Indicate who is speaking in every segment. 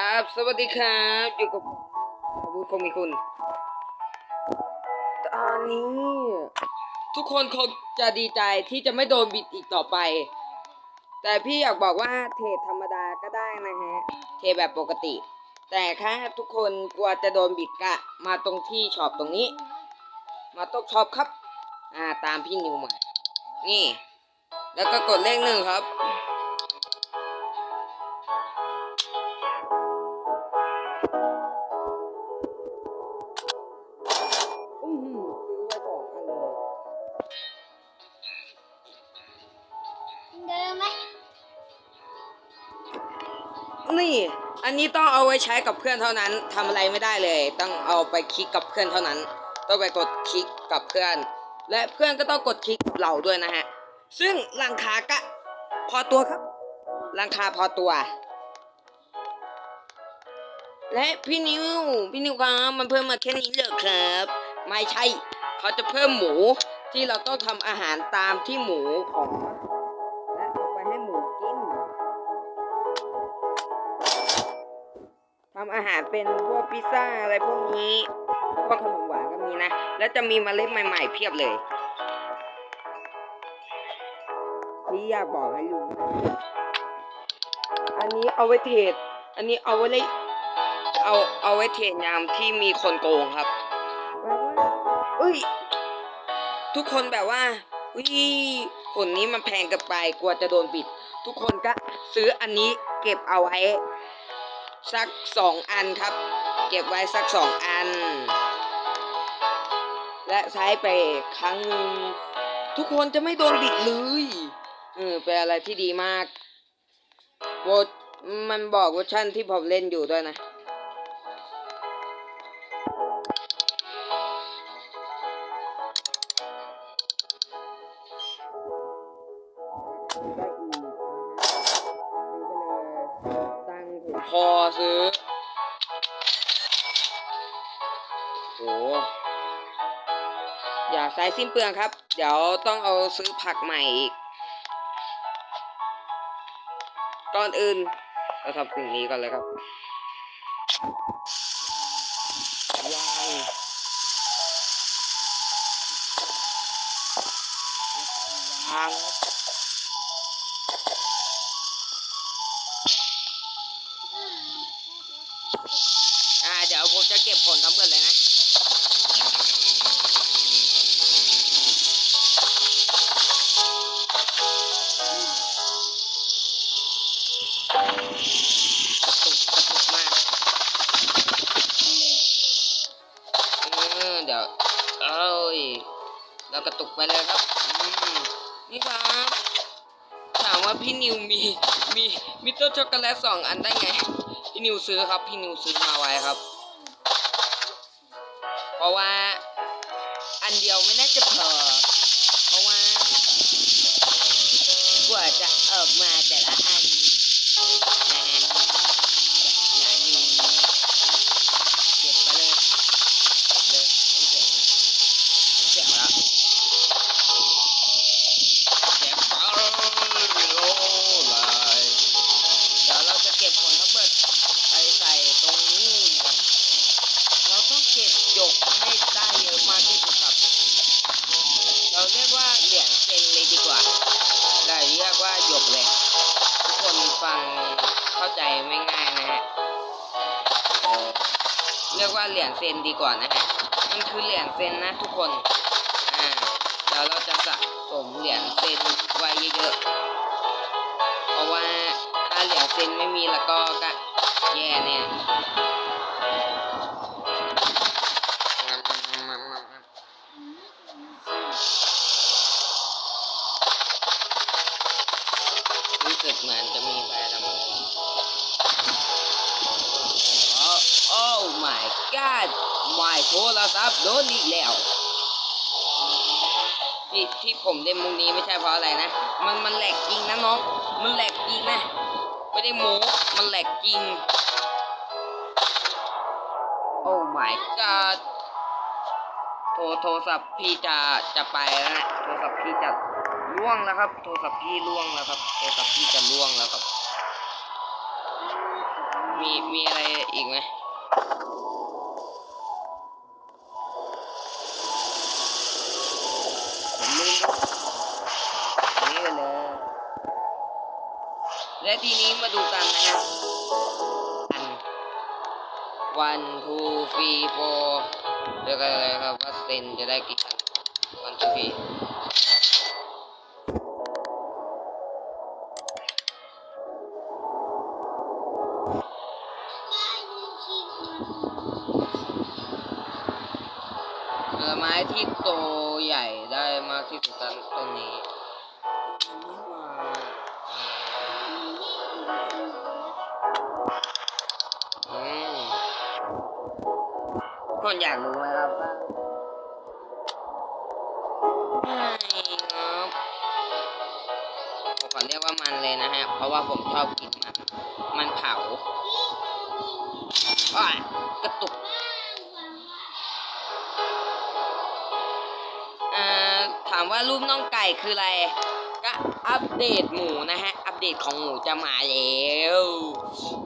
Speaker 1: ครับสวัสดีครับอยู่กับอาวุธคงมีคุณ ตอนนี้ ทุกคนคงจะดีใจที่จะไม่โดนบิดอีกต่อไป แต่พี่อยากบอกว่าเทรดธรรมดาก็ได้นะฮะ เทรดแบบปกติ แต่ถ้าทุกคนกลัวจะโดนบิดกะ มาตรงที่ช็อปตรงนี้ มาตกช็อปครับ อ่าตามพี่นิวมา นี่ แล้วก็กดเลขหนึ่งครับ นี่ อันนี้ต้องเอาไว้ใช้กับเพื่อนเท่านั้นทำอะไรไม่ได้เลย ต้องเอาไปคลิกกับเพื่อนเท่านั้น ต้องไปกดคลิกกับเพื่อน และเพื่อนก็ต้องกดคลิกเราด้วยนะฮะ ซึ่งราคาก็พอตัวครับราคาพอตัว และพี่นิว พี่นิวครับมันเพิ่มมาแค่นี้เหรอครับ ไม่ใช่ เขาจะเพิ่มหมูที่เราต้องทำอาหารตามที่หมูของ อาหารเป็นพวกพิซซ่าอะไรพวกนี้พวกขนมหวานก็มีนะ แล้วจะมีมเมล็ดใหม่ๆเพียบเลยที่อยากบอกให้รู้อันนี้เอาไว้เทรดอันนี้เอาไว้เลยเอาเอาไว้เทรดยามที่มีคนโกงครับแบบว่าเอ้ยทุกคนแบบว่าอุ้ยผลนี้มันแพงเกินไปกลัวจะโดนปิด ทุกคนก็ซื้ออันนี้เก็บเอาไว้ สักสองอันครับ เก็บไว้สักสองอัน และใช้ไปครั้งหนึ่งทุกคนจะไม่โดนบิดเลยเออเป็นอะไรที่ดีมากโวมันบอกเวอร์ชันที่ผมเล่นอยู่ด้วยนะายสิ้นเปลืองครับ เดี๋ยวต้องเอาซื้อผักใหม่อีก ก่อนอื่นเราทำสิ่งนี้ก่อนเลยครับยางยาง กระตุกไปเลยครับนี่ครับถามว่าพี่นิวมีมีมีต้นช็อกโกแลตสองอันได้ไง พี่นิวซื้อครับ พี่นิวซื้อมาไว้ครับ เพราะว่าอันเดียวไม่น่าจะพอเพราะว่ากว่าจะออกมาแต่ละอันนะฮะ ยกว่าหยกเลย ทุกคนฟังเข้าใจไม่ง่ายนะฮะเรียกว่าเหรียญเซนดีกว่านะฮะมันคือเหรียญเซนนะทุกคนอ่าเดี๋ยวเราจะสะสมเหรียญเซนไว้เยอะๆเพราะว่าถ้าเหรียญเซนไม่มีแล้วก็ก็แย่เนี่ย หมายโทรศัพท์โดนอีกแล้ว ที่ที่ผมเล่นมุกนี้ไม่ใช่เพราะอะไรนะ มันมันแหลกจริงนะน้อง มันแหลกจริงนะ ไม่ได้โม้มันแหลกจริง โอ้ my god โทรโทรศัพท์พี่จะจะไปแล้วนะโทรศัพท์พี่จะล่วงแล้วครับ โทรศัพท์พี่ล่วงแล้วครับ โทรศัพท์พี่จะล่วงแล้วครับ มีมีอะไรอีกไหม และทีนี้มาดูกันนะฮะอัน one two three four เรียกอะไรครับว่าเซนจะได้กี่คัน one two three คนอยากรู้ไหมครับไม่ครับผมขอเรียกว่ามันเลยนะฮะ เพราะว่าผมชอบกินมัน มันเผาอ้ากระตุกถามว่ารูปน้องไก่คืออะไร ก็อัปเดตหมูนะฮะอั เดตของหมูจะมาแล้ว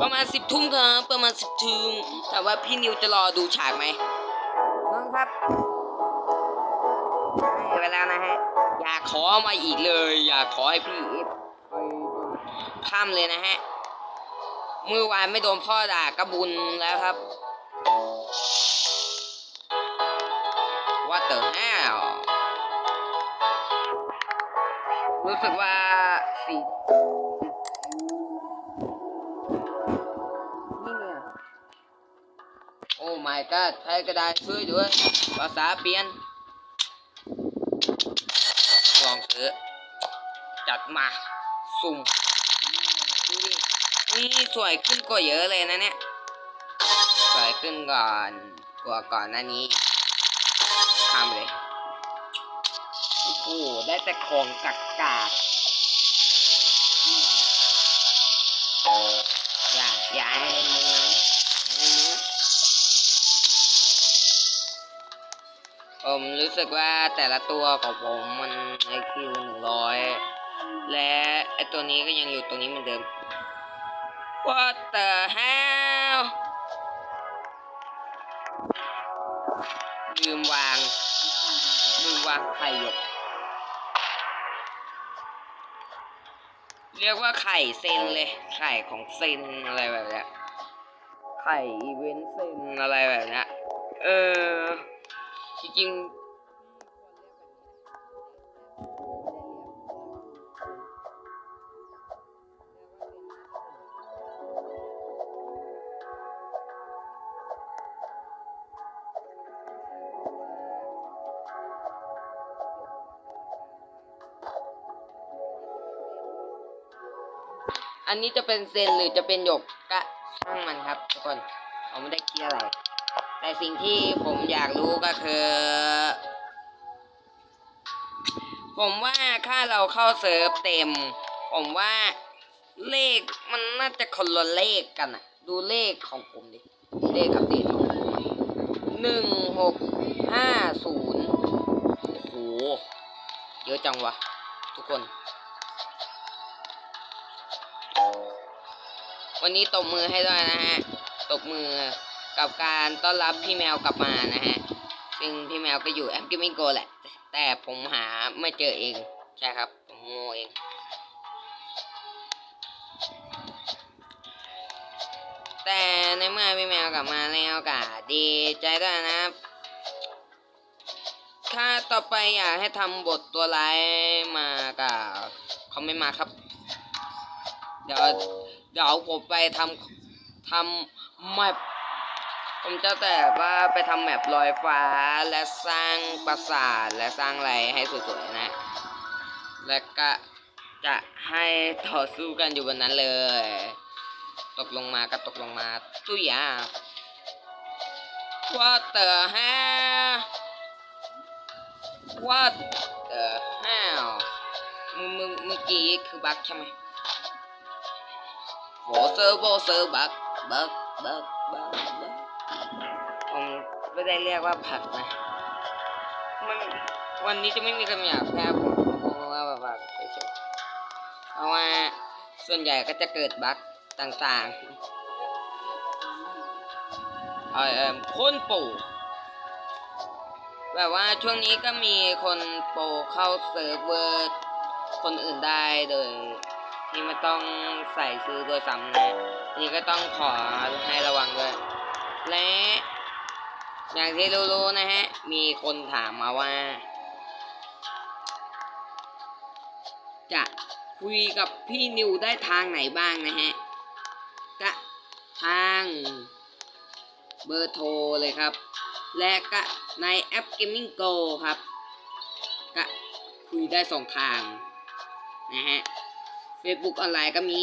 Speaker 1: ประมาณสิบทุ่มครับ ประมาณสิบทุ่มแต่ว่าพี่นิวจะรอดูฉากไหมน้องครับให้ไปแล้วนะฮะ อยากขอมาอีกเลย อยากขอให้พี่เอฟไปจนค่ำเลยนะฮะ เมื่อวานไม่โดนพ่อด่ากระบุญแล้วครับ What the hell รู้สึกว่าสี โอ้ my god ใช้กระดาษช่วยด้วยภาษาเปลี่ยนต้องลองซื้อ จัดมา สุ่มดูดินี่สวยขึ้นกว่าเยอะเลยนะเนี่ย สวยขึ้นก่อนกว่าก่อนหน้านี้ทำเลย โอ้โหได้แต่ของกักกา ผมรู้สึกว่าแต่ละตัวของผมมันไอคิวหนึ่งร้อยและไอตัวนี้ก็ยังอยู่ตรงนี้เหมือนเดิม What the hell ลืมวาง ลืมวางไข่หยกเรียกว่าไข่เซนเลย ไข่ของเซนอะไรแบบเนี้ยไข่อีเวนต์เซนอะไรแบบเนี้ยเออ จริงอันนี้จะเป็นเซนหรือจะเป็นหยกก็ช่างมันครับทุกคนผมไม่ได้คิดอะไร แต่สิ่งที่ผมอยากรู้ก็คือ ผมว่าถ้าเราเข้าเซิร์ฟเต็ม ผมว่าเลขมันน่าจะคนละเลขกันอะดูเลขของผมดิ เลขอัปเดตของผมหนึ่งหกห้าศูนย์โอ้โหเยอะจังวะ ทุกคน วันนี้ตบมือให้ด้วยนะฮะ ตบมือ กับการต้อนรับพี่แมวกลับมานะฮะ ซึ่งพี่แมวก็อยู่แอปกิมิโกแหละ แต่ผมหาไม่เจอเอง ใช่ครับ ผมโง่เองแต่ในเมื่อพี่แมวกลับมาแล้วก็ดีใจด้วยนะครับถ้าต่อไปอยากให้ทำบทตัวร้ายมาก็คอมเมนต์มาครับ เดี๋ยวเดี๋ยวผมไปทำทำแมป ผมจะแต่ว่าไปทำแมปลอยฟ้าและสร้างปราสาทและสร้างอะไรให้สวยๆนะ และก็จะให้ต่อสู้กันอยู่บนนั้นเลย ตกลงมาก็ตกลงมาตุ้ยอะ What the hell What the hell มึงมึงเมื่อกี้คือบักใช่ไหมโบเซอร์โบเซอร์บักบักบักบักบัก ผมไม่ได้เรียกว่าผักนะ มันวันนี้จะไม่มีคำหยาบแค่ผมคงว่าแบบบักเฉยๆเพราะว่าส่วนใหญ่ก็จะเกิดบั๊กต่างๆ I am คนโปรแบบว่าช่วงนี้ก็มีคนโปรเข้าเซิร์ฟเวอร์คนอื่นได้โดยที่ไม่ต้องใส่ซื้อโดยซ้ำนะนี่ก็ต้องขอให้ระวังด้วย และอย่างที่รู้ๆนะฮะ มีคนถามมาว่า จะคุยกับพี่นิวได้ทางไหนบ้างนะฮะก็ทางเบอร์โทรเลยครับ และก็ในแอป Gaming Go ครับก็คุยได้สองทางนะฮะ Facebook ออนไลน์ก็มี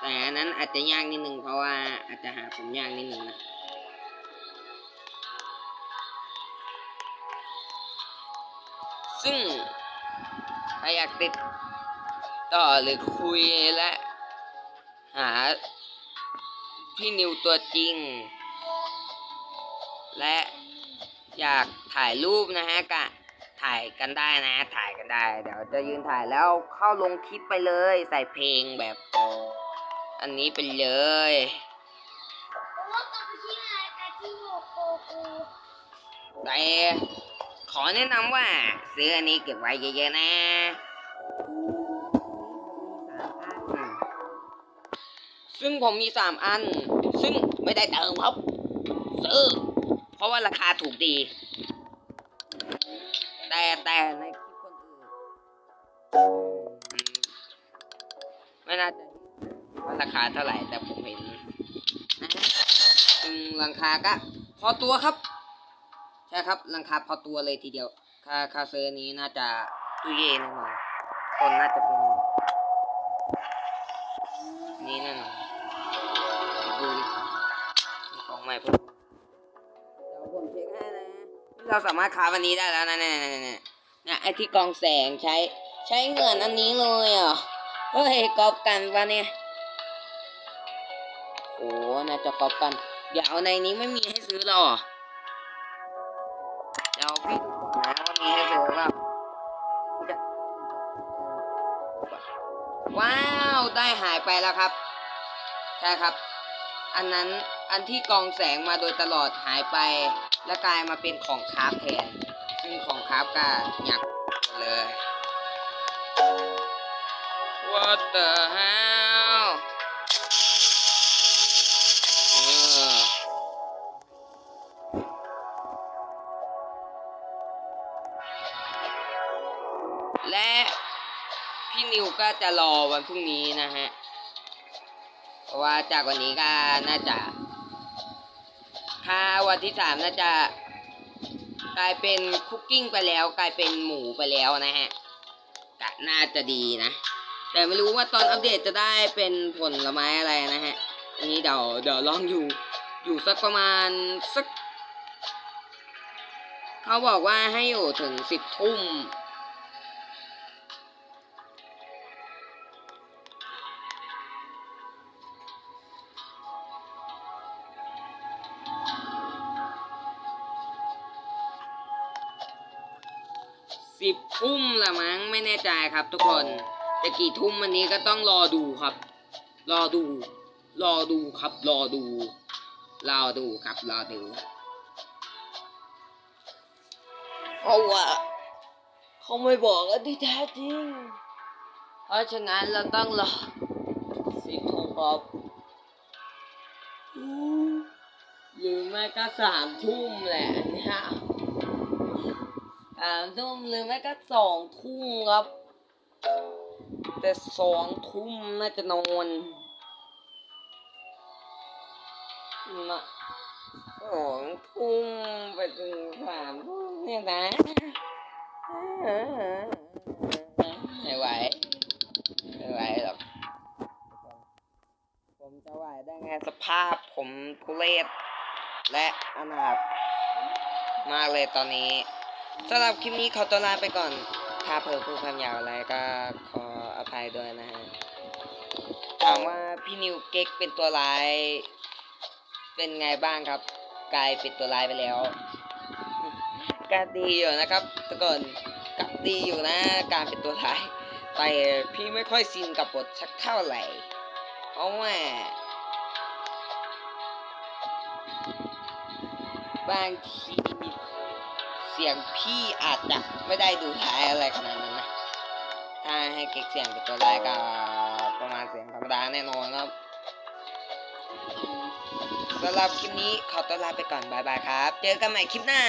Speaker 1: แต่อันนั้นอาจจะยากนิดนึงเพราะว่าอาจจะหาผมยากนิดนึงนะซึ่งถ้าอยากติดต่อหรือคุยและ หาพี่นิวตัวจริง และอยากถ่ายรูปนะฮะกะถ่ายกันได้นะ ถ่ายกันได้ เดี๋ยวจะยืนถ่ายแล้วเข้าลงคลิปไปเลย ใส่เพลงแบบ อันนี้ไปเลย
Speaker 2: เพราะว่ากับชิมาอาชิโยโกกู
Speaker 1: แต่ขอแนะนำว่าซื้ออันนี้เก็บไว้เยอะๆนะซึ่งผมมีสามอัน ซึ่งไม่ได้เติมครับ ซื้อ เพราะว่าราคาถูกดี แต่แต่ในคลิปคนอื่นไม่น่าจะ ราคาเท่าไหร่ แต่ผมเห็นนะฮะซึ่งราคาก็พอตัวครับ ใช่ครับราคาพอตัวเลยทีเดียว ค่าค่าซื้อนี้น่าจะตุเย่แน่นอนคนน่าจะเป็น นี่แน่นอนดูดิมีของใหม่เพิ่มเดี๋ยวผมเช็คให้นะเราสามารถค้าวันนี้ได้แล้วนะเนี่ยเนี่ยนี่ยเนี่ยเนี่ยไอที่กองแสงใช้ใช้เงินอันนี้เลยอะเฮ้ยกอบกันปะเนี่ย น่าจะกอบกัน เดี๋ยวในนี้ไม่มีให้ซื้อหรอเดี๋ยวพี่นะว่ามีให้ซื้อเปล่าจะว้าวได้หายไปแล้วครับใช่ครับ อันนั้นอันที่กองแสงมาโดยตลอดหายไป และกลายมาเป็นของคราฟแทนซึ่งของคราฟก็หยับเลย What the hell นิวก็จะรอวันพรุ่งนี้นะฮะเพราะว่าจากวันนี้ก็น่าจะ ถ้าวันที่สามน่าจะ กลายเป็นคุกกิ้งไปแล้ว กลายเป็นหมูไปแล้วนะฮะก็น่าจะดีนะ แต่ไม่รู้ว่าตอนอัปเดตจะได้เป็นผลไม้อะไรนะฮะอันนี้เดี๋ยวเดี๋ยวลองอยู่ อยู่สักประมาณสัก เขาบอกว่าให้อยู่ถึงสิบทุ่ม สิบทุ่มละมั้งไม่แน่ใจครับ ทุกคนจะกี่ทุ่มวันนี้ก็ต้องรอดูครับ รอดู รอดูครับ รอดู รอดูครับ รอดูเพราะว่าเขาไม่บอกอันที่แท้จริง เพราะฉะนั้นเราต้องรอสิบทุ่มครับหรือไม่ก็สามทุ่มแหละเนี่ย สามทุ่มหรือไม่ก็สองทุ่มครับ แต่สองทุ่มน่าจะนอนนะสองทุ่มไปถึงสามทุ่มเนี่ยนะไม่ไหวไม่ไหวหรอกผมจะไหวได้ไงสภาพผมทุเรศและอนาถมากเลยตอนนี้ สำหรับคลิปนี้ขอตัวลาไปก่อน ถ้าเพิ่มพูดคำหยาบอะไรก็ขออภัยด้วยนะฮะถามว่าพี่นิวเก๊กเป็นตัวร้าย เป็นไงบ้างครับ กลายเป็นตัวร้ายไปแล้วก็ดีอยู่นะครับทุกคนก็ดีอยู่นะ การเป็นตัวร้าย แต่พี่ไม่ค่อยซินกับบทสักเท่าไหร่ เพราะว่าบางที สียงพี่อาจจะไม่ได้ดูท้ายอะไรขนาดนั้นนะ ถ้าให้เก็กเสียงเป็นตัวแรกก็ประมาณเสียงธรรมดาแน่นอนครับสำหรับคลิปนี้ขอตัวลาไปก่อนบายบายครับ เจอกันใหม่คลิปหน้า